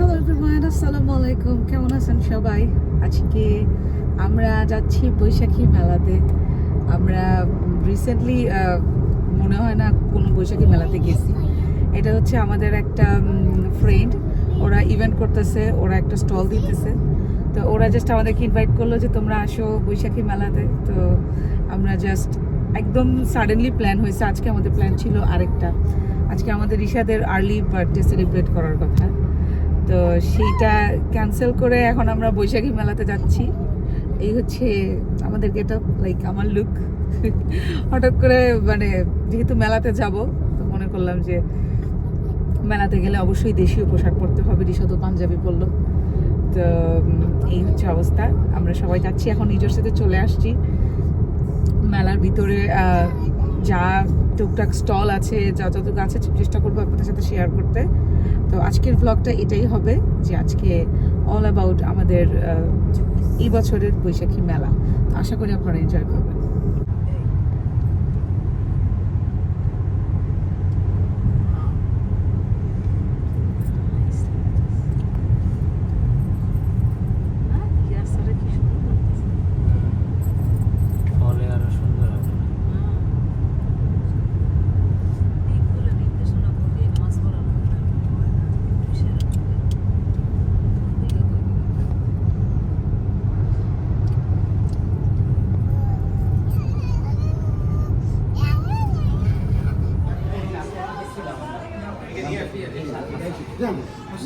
Hello everyone আসসালামু আলাইকুম কেমন আছেন সবাই? আজকে আমরা যাচ্ছি বৈশাখী মেলাতে। আমরা রিসেন্টলি মনে হয় না কোনো বৈশাখী মেলাতে গেছি। এটা হচ্ছে আমাদের একটা ফ্রেন্ড ওরা ইভেন্ট করতেছে, ওরা একটা স্টল দিতেছে। তো ওরা জাস্ট আমাদেরকে ইনভাইট করল যে, তোমরা আসো বৈশাখী মেলাতে। তো আমরা জাস্ট একদম সাডেনলি প্ল্যান হয়েছে। আজকে আমাদের প্ল্যান ছিল আরেকটা। আজকে আমাদের রিশাদের আর্লি বার্থডে সেলিব্রেট করার কথা। সেইটা ক্যান্সেল করে এখন আমরা বৈশাখী মেলাতে যাচ্ছি। এই হচ্ছে আমাদের গেট আপ লাইক আমার লুক হঠাৎ করে মানে যেহেতু মেলাতে যাব মনে করলাম যে মেলাতে গেলে অবশ্যই দেশীয় পোশাক পরতে হবে রিশা তো পাঞ্জাবি পরলো। তো এই হচ্ছে অবস্থা। আমরা সবাই যাচ্ছি, এখন নিজের সাথে চলে আসছি। মেলার ভিতরে যা টুকটাক স্টল আছে, যা যতটুকু আছে, চেষ্টা করব আপনাদের সাথে শেয়ার করতে। তো আজকের ব্লগটা এটাই হবে যে আজকে অল অ্যাবাউট আমাদের এই বছরের বৈশাখী মেলা। আশা করি আপনারা এনজয় করবেন ফলে আরও সুন্দর হবে চারটে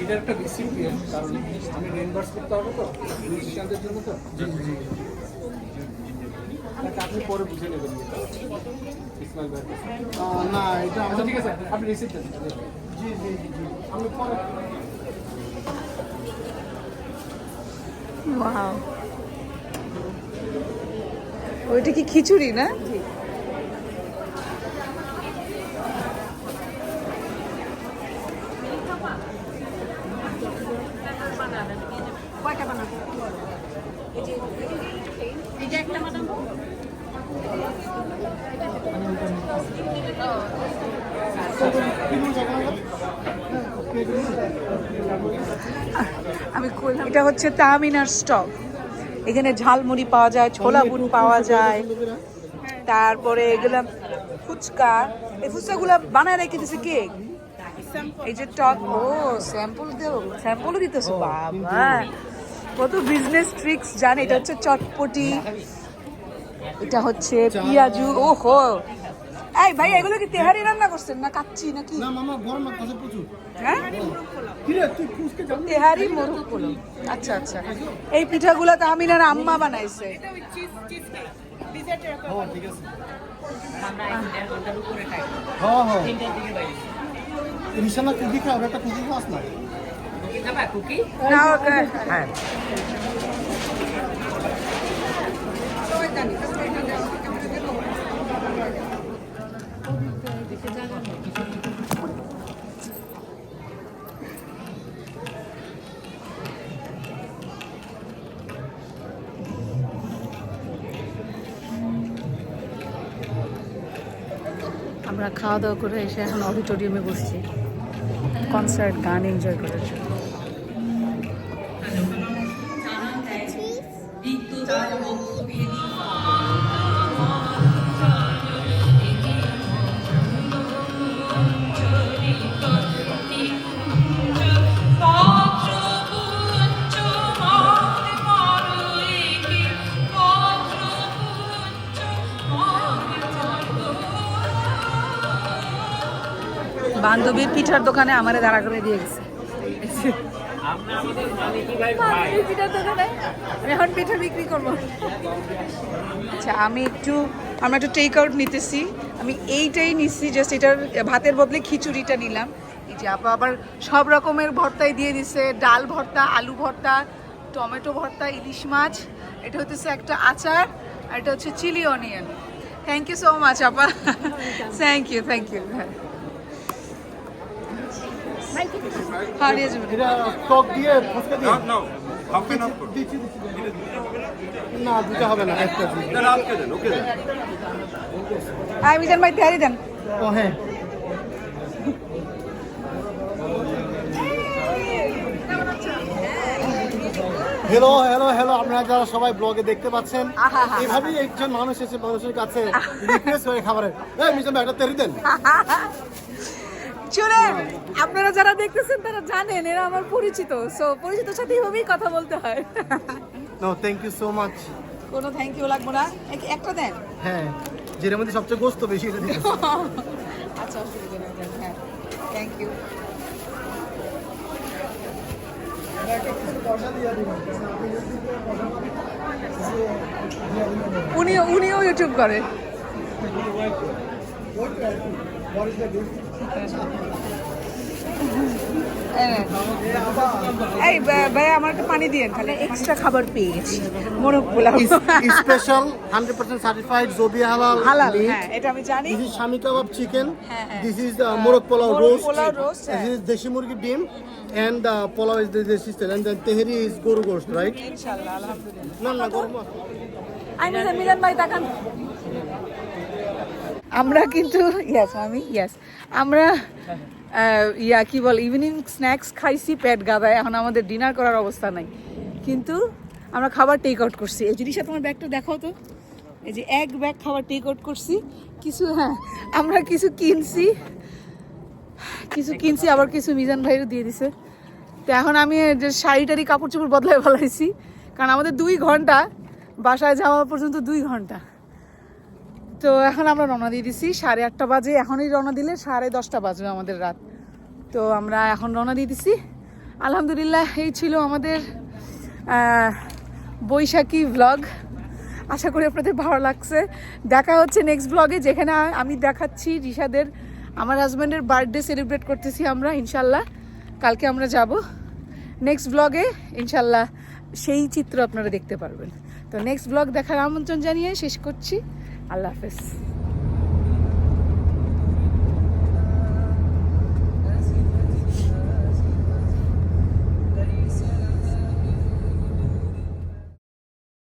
এটা একটা রিসিপিয়েন্ট কারণ আমি রিইম্বার্স করতে হবে তো মিউজিশিয়ানদের জন্য তো। আপনি পরে বুঝে নেবেন ইসমাইল ভাই না এটা আচ্ছা ঠিক আছে আপনি রিসিপ্ট দেন। জি জি জি জি। আমি পরে ওয়াও। ওইটা কি খিচুড়ি না? আমি এটা হচ্ছে তামিনার স্টক। এখানে ঝালমুড়ি পাওয়া যায় ছোলা বুট পাওয়া যায়। তারপরে এগুলা ফুচকা। এই ফুচকাগুলো বানায় রেখে দিছে কে? এই যে টক ও স্যাম্পল দেও স্যাম্পলও দিতেছো বাবা। কত বিজনেস ট্রিক্স জানে এটা হচ্ছে চটপটি। এটা হচ্ছে পিয়াজু ওহো। এই ভাই এগুলো কি তেহারি রান্না করছেন না কাচ্চি নাকি? না মামা গরম লাগতেছে প্রচুর। হ্যাঁ? কি তুই ফুসকে যাবি তেহারি মোরগ পোলাও। আচ্ছা আচ্ছা। এই পিঠাগুলো তো আমিনার আম্মা বানাইছে। হ্যাঁ ঠিক আছে হ্যাঁ হ্যাঁ রিসানা কুকি খাও একটা কুকি খাস না না ওকে হ্যাঁ আমরা খাওয়া দাওয়া করে এসে এখন অডিটোরিয়ামে বসছি। কনসার্ট গান এনজয় করার জন্য। বান্ধবীর পিঠার দোকানে আমারে দাঁড়া করে দিয়ে গেছে। এখন পিঠা বিক্রি করব। আচ্ছা আমি একটু, আমরা একটু টেক আউট নিতেছি। আমি এইটাই নিচ্ছি জাস্ট এটার ভাতের বদলে খিচুড়িটা নিলাম। এই যে আপা আবার সব রকমের ভর্তাই দিয়ে দিছে, ডাল ভর্তা, আলু ভর্তা, টমেটো ভর্তা, ইলিশ মাছ। এটা হচ্ছে একটা আচার, আর এটা হচ্ছে chilli onion. Thank you so much আপা থ্যাংক ইউ থ্যাংক ইউ হারিয়ে যাবে। না দুটো হবে না একটা দিন না ভাই তৈরি দেন। ও হ্যাঁ। হ্যালো হ্যালো হ্যালো আপনারা যারা সবাই ব্লগে দেখতে পাচ্ছেন এভাবেই একজন মানুষ এসে মানুষের কাছে রিকোয়েস্ট করে খাবারের। এই মিজান ভাই একটা তেরি দেন। শুনেন আপনারা যারা দেখতেছেন তারা জানেন এরা আমার পরিচিত সো পরিচিত সাথে এভাবেই কথা বলতে হয় no thank you so much কোনো থ্যাংক ইউ লাগবো না এক- একটা দেন হ্যাঁ যেটার মধ্যে সবচেয়ে গোস্ত বেশি এটা আচ্ছা অসুবিধা নেই হ্যাঁ থ্যাংক ইউ উনিও উনিও ইউটিউব করে এই ভাই আমার একটু পানি দিয়েন খালি এক্সট্রা খাবার পেয়েছি মোরগ পোলাও স্পেশাল হান্ড্রেড পার্সেন্ট সার্টিফাইড জবি হালাল হালাল হ্যাঁ এটা আমি জানি. হ্যাঁ, হ্যাঁ। This is the morok pulao morok roast. pulao roast, হ্যাঁ। This is deshi murgi dim. And the pulao is the. And then tehri is goru ghost, right? ইনশাআল্লাহ আলহামদুলিল্লাহ No, no, goru আই মিজান ভাই তাকান আমরা কিন্তু ইয়াস আমি ইয়াস আমরা ইয়া, কি বল ইভিনিং স্ন্যাক্স খাইছি, পেট গাদায়, এখন আমাদের ডিনার করার অবস্থা নাই। কিন্তু আমরা খাবার টেক আউট করছি। এই জিনিসটা তোমার ব্যাগটা দেখাও তো। এই যে এক ব্যাগ খাবার টেক আউট করছি। কিছু হ্যাঁ আমরা কিছু কিনছি। কিছু কিনছি, আবার কিছু মিজান ভাইয়েরও দিয়ে দিছে। তো এখন আমি যে শাড়ি টাড়ি কাপড় চোপড় বদলায় ফেলাইছি। কারণ আমাদের দুই ঘণ্টা, বাসায় যাওয়া পর্যন্ত দুই ঘণ্টা। তো এখন আমরা রওনা দিয়ে দিছি। সাড়ে আটটা বাজে, এখনই রওনা দিলে সাড়ে দশটা বাজবে আমাদের রাত। তো আমরা এখন রওনা দিয়ে দিছি। আলহামদুলিল্লাহ, এই ছিল আমাদের বৈশাখী ব্লগ আশা করি আপনাদের ভালো লাগছে। দেখা হচ্ছে নেক্সট ব্লগে যেখানে আমি দেখাচ্ছি রিশাদের, আমার হাজব্যান্ডের বার্থডে সেলিব্রেট করতেছি আমরা, ইনশাল্লাহ। কালকে আমরা যাব। নেক্সট ব্লগে ইনশাল্লাহ, সেই চিত্র আপনারা দেখতে পারবেন। তো নেক্সট ব্লগ দেখার আমন্ত্রণ জানিয়ে শেষ করছি। আল্লাহ হাফেজ।